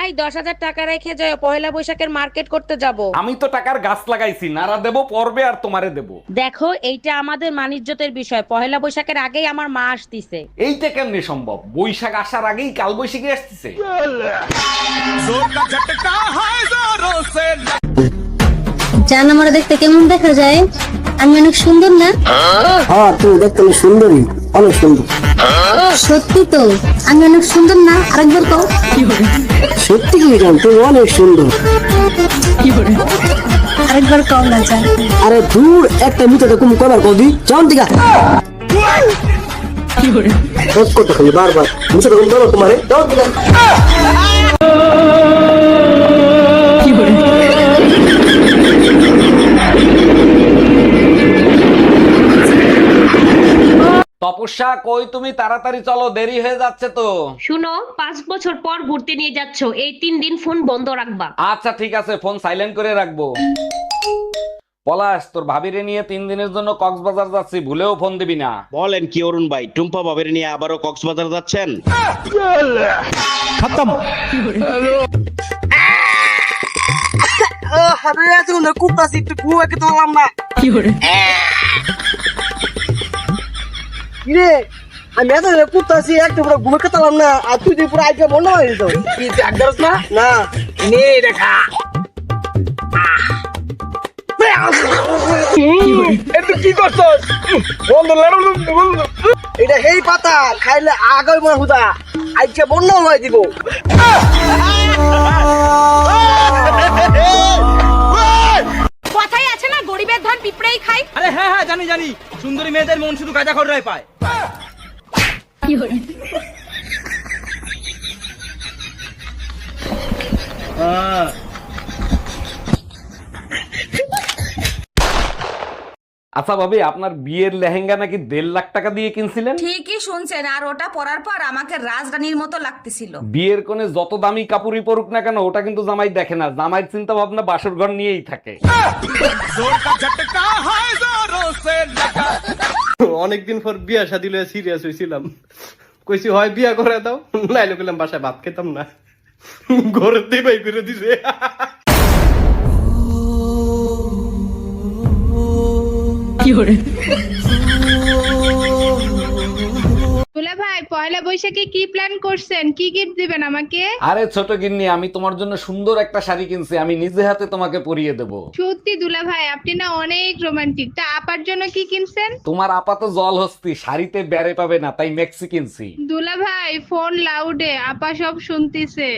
এই দশ হাজার টাকা রেখে যায় পয়লা বৈশাখের মার্কেট করতে যাব। আমি তো টাকার গাছ লাগাইছি নারা দেবো পর্বে আর তোমারে দেবো। দেখো এইটা আমাদের মানিজ্যতের বিষয়। পয়লা বৈশাখের আগেই আমার মা আসতিছে। এইটা কেমনে সম্ভব? বৈশাখ আসার আগেই কাল বৈশাখী আসতেছে? জান আমার দেখতে কেমন দেখা যায়? আমি অনেক সুন্দর না? হ্যাঁ তুমি দেখতে অনেক সুন্দরী অনেক সুন্দর। সত্যি তো? আমি অনেক সুন্দর না? আরেকবার কও। সত্যি কি জান তুমি অনেক সুন্দর। আরেকবার কও না জান। আরে দূর একটা মিটাতে কম কবার কদি দিকা। রোজ করতে খালি বারবার। মিটাতে কম কবার তোমারে। চল দিকা। তপস্যা কই তুমি? তাড়াতাড়ি চলো দেরি হয়ে যাচ্ছে তো। শুনো পাঁচ বছর পর ঘুরতে নিয়ে যাচ্ছ এই তিন দিন ফোন বন্ধ রাখবা। আচ্ছা ঠিক আছে ফোন সাইলেন্ট করে রাখব। পলাশ তোর ভাবিরে নিয়ে তিন দিনের জন্য কক্সবাজার যাচ্ছি ভুলেও ফোন দিবি না। বলেন কি অরুণ ভাই টুম্পা বাবের নিয়ে আবারও কক্সবাজার যাচ্ছেন? আরে না আমি এত কুত্তাছি একটু পুরো ঘুমাকে পারলাম না আর তুই তুই পুরো আজকে মনে হয় তো কি চাক না? না। নে দেখা। কি করছস? বন্ধ লড়ো এটা হেই পাতা খাইলে আগাই মনে হুদা। আজকে বন্ধ হয়ে দিব। কথাই আছে না গরিবের ধান পিঁপড়েই খায়। আরে হ্যাঁ হ্যাঁ জানি জানি। সুন্দরী মেয়েদের মন শুধু গাঁজা খড়রাই পায়। আচ্ছা ভাবি আপনার বিয়ের লেহেঙ্গা নাকি দেড় লাখ টাকা দিয়ে কিনছিলেন? ঠিকই শুনছেন আর ওটা পরার পর আমাকে রাজরানীর মতো লাগতেছিল। বিয়ের কোণে যত দামি কাপড়ই পরুক না কেন ওটা কিন্তু জামাই দেখে না। জামাইয়ের চিন্তা ভাবনা বাসর ঘর নিয়েই থাকে অনেকদিন পর বিয়া শাদি সিরিয়াস হয়েছিলাম কইছি, হয়, বিয়া করে দাও। নাইলে কইলাম, বাসায় ভাত খেতাম না। ঘরের বাই করে দিছে। দুলা পয়লা বৈশাখে কি প্ল্যান করছেন? কি গিফট দিবেন আমাকে? আরে ছোট গিন্নি আমি তোমার জন্য সুন্দর একটা শাড়ি কিনছি আমি নিজে হাতে তোমাকে পরিয়ে দেব। সত্যি দুলা ভাই আপনি না অনেক রোমান্টিক তা আপার জন্য কি কিনছেন? তোমার আপা তো জল হস্তি শাড়িতে বেড়ে পাবে না তাই মেক্সি কিনছি। দুলা ভাই ফোন লাউডে আপা সব শুনতিছে।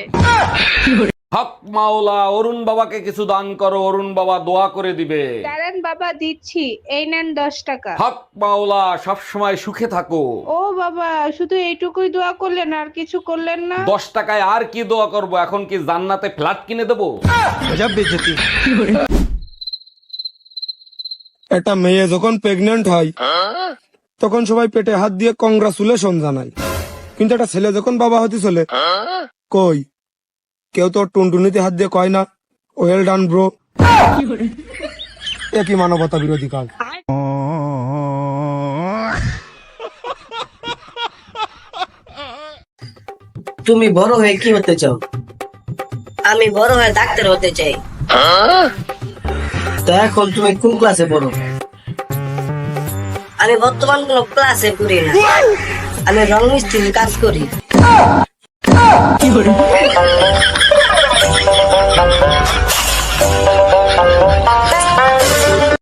হক মাওলা অরুণ বাবাকে কিছু দান করো অরুণ বাবা দোয়া করে দিবে। দাঁড়ান বাবা দিচ্ছি। এই নেন দশ টাকা। হক মাওলা সব সময় সুখে থাকো। ও বাবা শুধু এইটুকুই দোয়া করলেন আর কিছু করলেন না? দশ টাকায় আর কি দোয়া করব? এখন কি জান্নাতে ফ্ল্যাট কিনে দেবো? একটা মেয়ে যখন প্রেগনেন্ট হয় তখন সবাই পেটে হাত দিয়ে কংগ্রাচুলেশন জানায়। কিন্তু একটা ছেলে যখন বাবা হতে চলে কই? কেউ তো টুনটুনিতে হাত দিয়ে কয় না ওয়েল ডান ব্রো একই মানবতা বিরোধী কাজ? তুমি বড় হয়ে কি হতে চাও? আমি বড় হয়ে ডাক্তার হতে চাই। তো এখন তুমি কোন ক্লাসে পড়ো? আমি বর্তমান কোন ক্লাসে পড়ি না। আমি রং মিস্ত্রির কাজ করি।